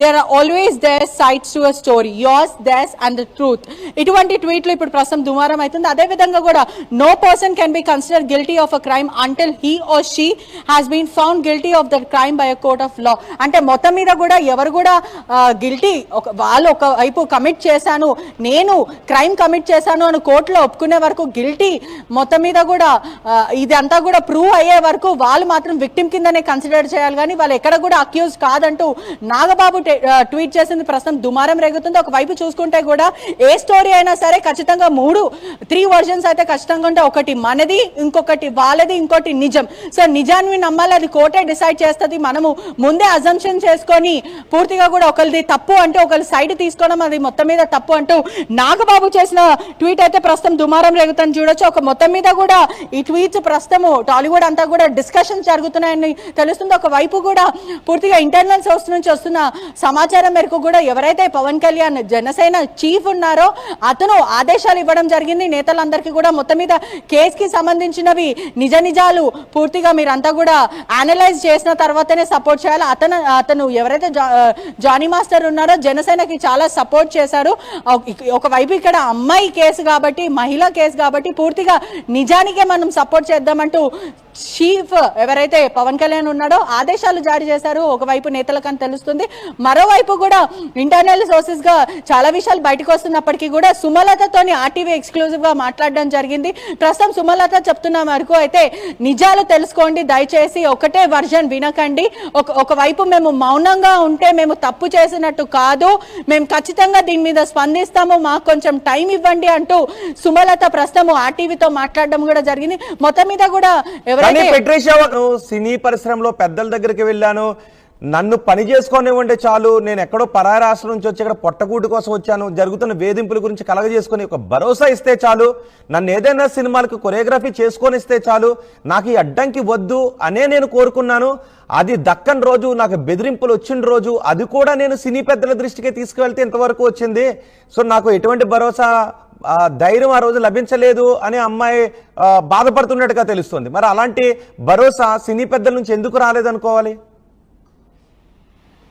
There are always there sides to a story yours theirs and the truth ఇటువంటి ట్వీట్లు ఇప్పుడు ప్రస్తుతం దుమారం అవుతుంది. అదే విధంగా కూడా no person can be consider guilty of a crime until he or she has been found guilty of the crime by a court of law అంటే మొత్తం మీద కూడా ఎవరు కూడా గిల్టీ ఒక వాళ్ళు ఒక వైపు కమిట్ చేశాను నేను క్రైమ్ కమిట్ చేశాను అని కోర్టులో ఒప్పుకునే వరకు గిల్టీ మొత్తం మీద కూడా ఇదంతా కూడా ప్రూవ్ అయ్యే వరకు వాళ్ళు మాత్రం విక్టిమ్ కిందనే కన్సిడర్ చేయాలి. కానీ వాళ్ళు ఎక్కడ కూడా అక్యూజ్ కాదంటూ నాగబాబు ట్వీట్ చేసింది ప్రస్తుతం దుమారం రేగుతుంది. ఒకవైపు చూసుకుంటే కూడా ఏ స్టోరీ అయినా సరే ఖచ్చితంగా మూడు త్రీ వర్జన్స్ అయితే ఖచ్చితంగా ఉంటే ఒకటి మనది ఇంకొకటి వాళ్ళది ఇంకోటి నిజం. సో నిజాన్ని నమ్మాలి అది కోర్టే డిసైడ్ చేస్తుంది. మనము ముందే అజంప్షన్ చేసుకొని పూర్తిగా కూడా ఒకరిది తప్పు అంటే ఒకరి సైడ్ తీసుకోవడం అది మొత్తం మీద తప్పు అంటూ నాగబాబు చేసిన ట్వీట్ అయితే ప్రస్తుతం దుమారం రేగుతుంది చూడొచ్చు. ఒక మొత్తం మీద కూడా ఈ ట్వీట్స్ ప్రస్తుతం టాలీవుడ్ అంతా కూడా డిస్కషన్స్ జరుగుతున్నాయని తెలుస్తుంది. ఒక వైపు కూడా పూర్తిగా ఇంటర్నల్ సోర్స్ నుంచి వస్తున్న సమాచారం మేరకు కూడా ఎవరైతే పవన్ కళ్యాణ్ జనసేన చీఫ్ ఉన్నారో అతను ఆదేశాలు ఇవ్వడం జరిగింది. నేతలందరికీ కూడా మొత్తం మీద కేసుకి సంబంధించినవి నిజ నిజాలు పూర్తిగా మీరంతా కూడా అనలైజ్ చేసిన తర్వాతనే సపోర్ట్ చేయాలి. అతను అతను ఎవరైతే జా- జానీ మాస్టర్ ఉన్నారో జనసేనకి చాలా సపోర్ట్ చేశారు. ఒక- ఒకవైపు ఇక్కడ అమ్మాయి కేసు కాబట్టి మహిళ కేసు కాబట్టి పూర్తిగా నిజానికే మనం సపోర్ట్ చేద్దామంటూ చీఫ్ ఎవరైతే పవన్ కళ్యాణ్ ఉన్నాడో ఆదేశాలు జారీ చేశారు. ఒకవైపు నేతలకని తెలుస్తుంది. మరోవైపు కూడా ఇంటర్నల్ సోర్సెస్గా చాలా విషయాలు బయటకు వస్తున్నప్పటికీ కూడా సుమలతతోని ఆర్టీవీ ఎక్స్క్లూజివ్గా మాట్లాడడం జరిగింది. ప్రస్తుతం సుమలత చెప్తున్న వరకు అయితే నిజాలు తెలుసుకోండి. దయచేసి ఒకటే వర్జన్ వినకండి. ఒక ఒకవైపు మేము మౌనంగా ఉంటే మేము తప్పు చేసినట్టు కాదు. మేము ఖచ్చితంగా దీని మీద స్పందిస్తాము. మాకు కొంచెం టైం ఇవ్వండి అంటూ సుమలత ప్రస్తుతం ఆర్టీవీతో మాట్లాడడం కూడా జరిగింది. మొత్తం మీద కూడా ఎవరైతే నేను సినీ పరిశ్రమలో పెద్దల దగ్గరికి వెళ్ళాను. నన్ను పని చేసుకోనివ్వండి చాలు. నేను ఎక్కడో పరాయి రాష్ట్రం నుంచి వచ్చి ఇక్కడ పొట్టకూటి కోసం వచ్చాను. జరుగుతున్న వేధింపుల గురించి కలగజేసుకొని ఒక భరోసా ఇస్తే చాలు. నన్ను ఏదైనా సినిమాలకు కొరియోగ్రఫీ చేసుకొని ఇస్తే చాలు. నాకు ఈ అడ్డంకి వద్దు అనే నేను కోరుకున్నాను. అది దక్కని రోజు నాకు బెదిరింపులు వచ్చిన రోజు. అది కూడా నేను సినీ పెద్దల దృష్టికి తీసుకువెళ్తే ఇంతవరకు వచ్చింది. సో నాకు ఎటువంటి భరోసా ధైర్యం ఆ రోజు లభించలేదు అని అమ్మాయి బాధపడుతున్నట్టుగా తెలుస్తుంది. మరి అలాంటి భరోసా సినీ పెద్దల నుంచి ఎందుకు రాలేదనుకోవాలి?